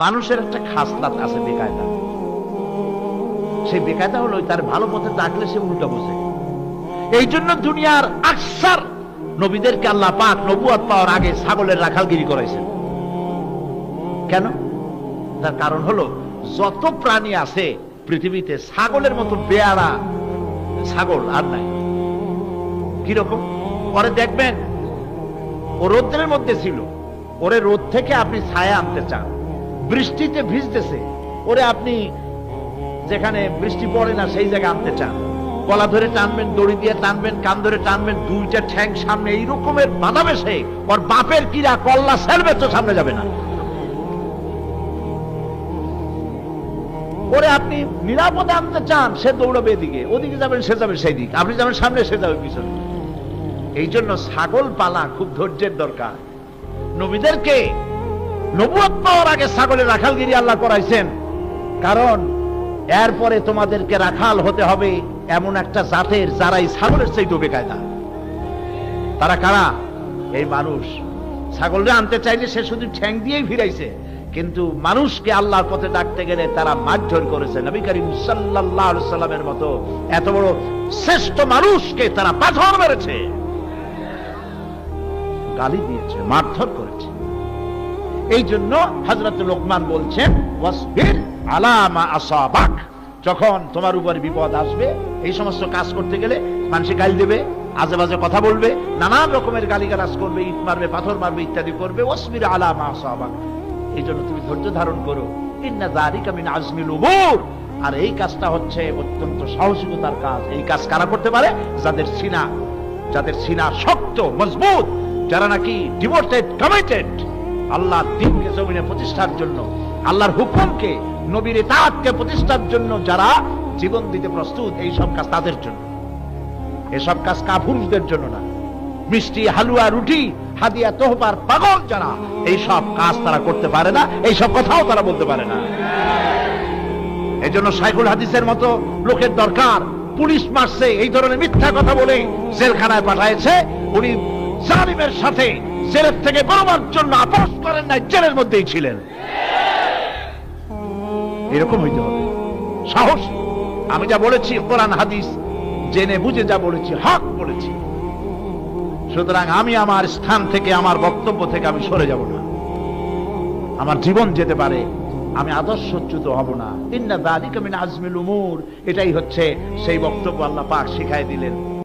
মানুষের একটা খাসলাত আছে বেকায়দা। সেই বেকায়দা হলো তার ভালো পথে ডাকলে সে উল্টো বোঝে। এই জন্য দুনিয়ার আকসার নবীদেরকে আল্লাহ পাক নবুয়াত পাওয়ার আগে ছাগলের রাখালগিরি করাইছেন। কেন? তার কারণ হলো, যত প্রাণী আছে পৃথিবীতে ছাগলের মতো বেয়ারা ছাগল আর নাই। কীরকম? পরে দেখবেন, ও রোদ্রের মধ্যে ছিল। ওরে রোদ থেকে আপনি ছায়া আনতে চান। বৃষ্টিতে ভিজতেছে। ওরে আপনি যেখানে বৃষ্টি পড়ে না, সেই জায়গায় আনতে চান। গলা ধরে টানবেন, দড়ি দিয়ে টানবেন, কান ধরে টানবেন, দুইটা ঠ্যাং সামনে এই রকমের বাধা বেসে ওর বাপের কিরা কল্লা সেলবে তো সামনে যাবে না। ওরে আপনি নিরাপদে আনতে চান, সে দৌড়াবে এদিকে, ওদিকে যাবেন, সে যাবে সেই দিক, আপনি যাবেন সামনে, সে যাবে পিছনে। এই জন্য ছাগল পালা খুব ধৈর্যের দরকার। নবীদেরকে নবুয়ত পাওয়ার আগে ছাগলের রাখালগিরি আল্লাহ করাইছেন। কারণ এরপরে তোমাদেরকে রাখাল হতে হবে এমন একটা জাতের যারা এই ছাগলের সেই ডোবে কায়দা তারা কারা? এই মানুষ। ছাগলরা আনতে চাইলে সে শুধু ঠ্যাং দিয়েই ফিরাইছে, কিন্তু মানুষকে আল্লাহর পথে ডাকতে গেলে তারা মারধর করেছে। নবী করিম আলাইহি সাল্লামের মতো এত বড় শ্রেষ্ঠ মানুষকে তারা পাথর মেরেছে। গালি দিয়েছে, মারধর করেছে। এই জন্য হজরত লোকমান বলছেন আলামা যখন তোমার উপর বিপদ আসবে, এই সমস্ত কাজ করতে গেলে মানুষে গাল দেবে আজে বাজে কথা বলবে, নানান রকমের গালিগালাজ করবে, ইট মারবে, পাথর মারবে, ইত্যাদি করবে, ওয়াসবির আলামা আসাবাক। এই জন্য তুমি ধৈর্য ধারণ করো, ইন্না আর এই কাজটা হচ্ছে অত্যন্ত সাহসিকতার কাজ। এই কাজ কারা করতে পারে? যাদের সিনা যাদের সিনা শক্ত, মজবুত, যারা নাকি ডিভোটেড কমিটেড আল্লাহ দিনকে, জমিনে প্রতিষ্ঠার জন্য, আল্লাহর হুকুমকে, নবীর তাঁতকে প্রতিষ্ঠার জন্য যারা জীবন দিতে প্রস্তুত, এই সব কাজ তাদের জন্য। এসব কাজ কাপুরুষদের জন্য না। মিষ্টি, হালুয়া, রুটি, হাদিয়া তোহবার পাগল যারা, এই সব কাজ তারা করতে পারে না, এই সব কথাও তারা বলতে পারে না। এই জন্য সাইকুল হাদিসের মতো লোকের দরকার। পুলিশ মারছে, এই ধরনের মিথ্যা কথা বলে জেলখানায় পাঠাইছে, উনি জালিমের সাথে জেলের থেকে বেরোবার জন্য আপোষ করেন নাই, জেলের মধ্যেই ছিলেন। এরকম হইতে হবে। সাহস, আমি যা বলেছি, কোরআন, হাদিস, জেনে বুঝে যা বলেছি, হক বলেছি। সুতরাং আমি আমার স্থান থেকে, আমার বক্তব্য থেকে আমি সরে যাব না। আমার জীবন যেতে পারে, আমি আদর্শচ্যুত হব না। ইন্না দালিকা মিন আজমিল উমুর, এটাই হচ্ছে সেই বক্তব্য আল্লাহ পাক শিখাই দিলেন।